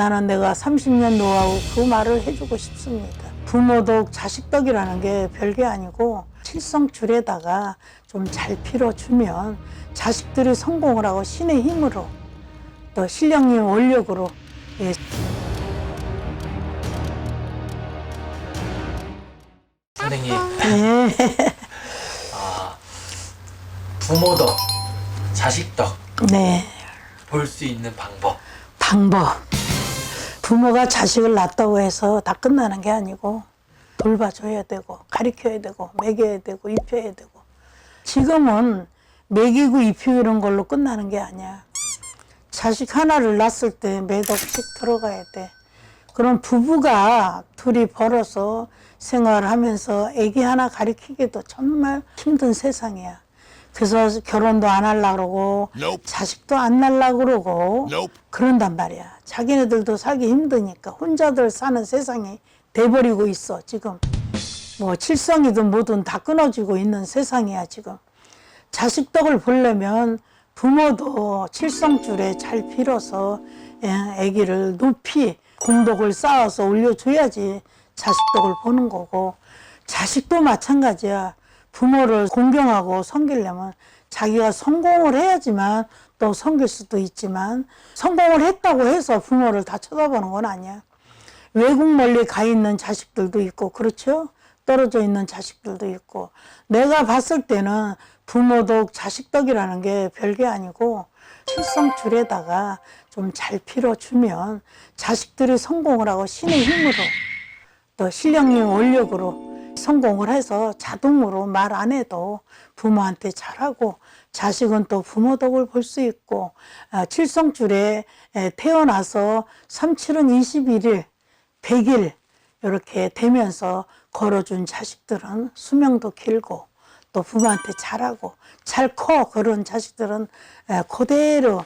나는 내가 30년 노하우 그 말을 해주고 싶습니다. 부모덕 자식덕이라는 게 별게 아니고 칠성줄에다가 좀잘 빌어주면 자식들이 성공을 하고 신의 힘으로 또 신령님 원력으로 예, 선생님 예. 아 부모덕 자식덕 네. 볼 수 있는 방법 방법. 부모가 자식을 낳았다고 해서 다 끝나는 게 아니고 돌봐줘야 되고 가르쳐야 되고 먹여야 되고 입혀야 되고 지금은 먹이고 입히고 이런 걸로 끝나는 게 아니야. 자식 하나를 낳았을 때몇 억씩 들어가야 돼. 그럼 부부가 둘이 벌어서 생활을 하면서 아기 하나 가르치기도 정말 힘든 세상이야. 그래서 결혼도 안 하려고 그러고 Nope. 자식도 안 낳으려고 그러고 Nope. 그런단 말이야. 자기네들도 살기 힘드니까 혼자들 사는 세상이 돼버리고 있어 지금. 뭐 칠성이든 뭐든 다 끊어지고 있는 세상이야 지금. 자식 덕을 보려면 부모도 칠성줄에 잘 빌어서 예, 아기를 높이 공덕을 쌓아서 올려줘야지 자식 덕을 보는 거고 자식도 마찬가지야. 부모를 공경하고 섬기려면 자기가 성공을 해야지만 또 섬길 수도 있지만 성공을 했다고 해서 부모를 다 쳐다보는 건 아니야. 외국 멀리 가 있는 자식들도 있고 그렇죠? 떨어져 있는 자식들도 있고 내가 봤을 때는 부모 덕 자식 덕이라는 게 별게 아니고 칠성줄에다가 좀잘 빌어주면 자식들이 성공을 하고 신의 힘으로 또 신령님 원력으로 성공을 해서 자동으로 말 안 해도 부모한테 잘하고 자식은 또 부모 덕을 볼 수 있고 아, 칠성줄에 에, 태어나서 37은 21일, 100일 이렇게 되면서 걸어준 자식들은 수명도 길고 또 부모한테 잘하고 잘 커 그런 자식들은 에, 그대로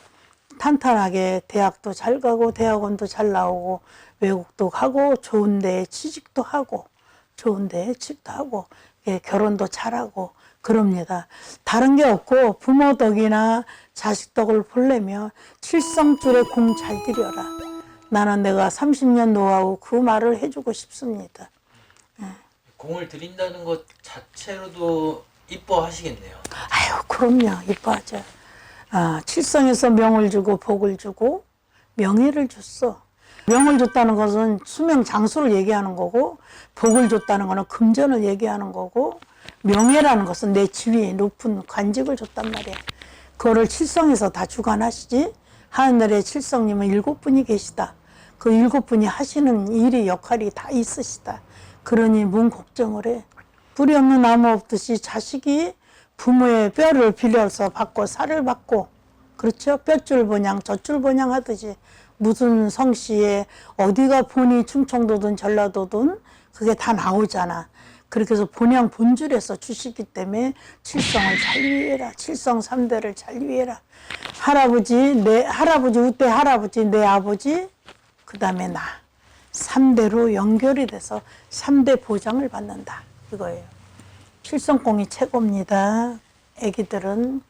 탄탄하게 대학도 잘 가고 대학원도 잘 나오고 외국도 가고 좋은 데 취직도 하고 좋은 데 취직도 하고 예, 결혼도 잘하고 그럽니다. 다른 게 없고 부모 덕이나 자식 덕을 보려면 칠성줄에 공 잘 들여라. 나는 내가 30년 노하우 그 말을 해주고 싶습니다. 공을 들인다는 것 자체로도 이뻐하시겠네요 아유, 그럼요. 이뻐하죠. 아, 칠성에서 명을 주고 복을 주고 명예를 줬어. 명을 줬다는 것은 수명 장수를 얘기하는 거고 복을 줬다는 것은 금전을 얘기하는 거고 명예라는 것은 내 지위에 높은 관직을 줬단 말이야. 그거를 칠성에서 다 주관하시지. 하늘에 칠성님은 일곱 분이 계시다. 그 일곱 분이 하시는 일이 역할이 다 있으시다. 그러니 뭔 걱정을 해. 뿌리 없는 나무 없듯이 자식이 부모의 뼈를 빌려서 받고 살을 받고 그렇죠? 뼈줄 번양 젖줄 번양 하듯이 무슨 성씨에 어디가 본이 충청도든 전라도든 그게 다 나오잖아. 그렇게 해서 본양 본줄에서 주시기 때문에 칠성을 잘 위해라. 칠성 삼대를 잘 위해라. 할아버지, 내 할아버지, 우때 할아버지, 내 아버지, 그 다음에 나. 삼대로 연결이 돼서 삼대 보장을 받는다. 이거예요. 칠성공이 최고입니다. 애기들은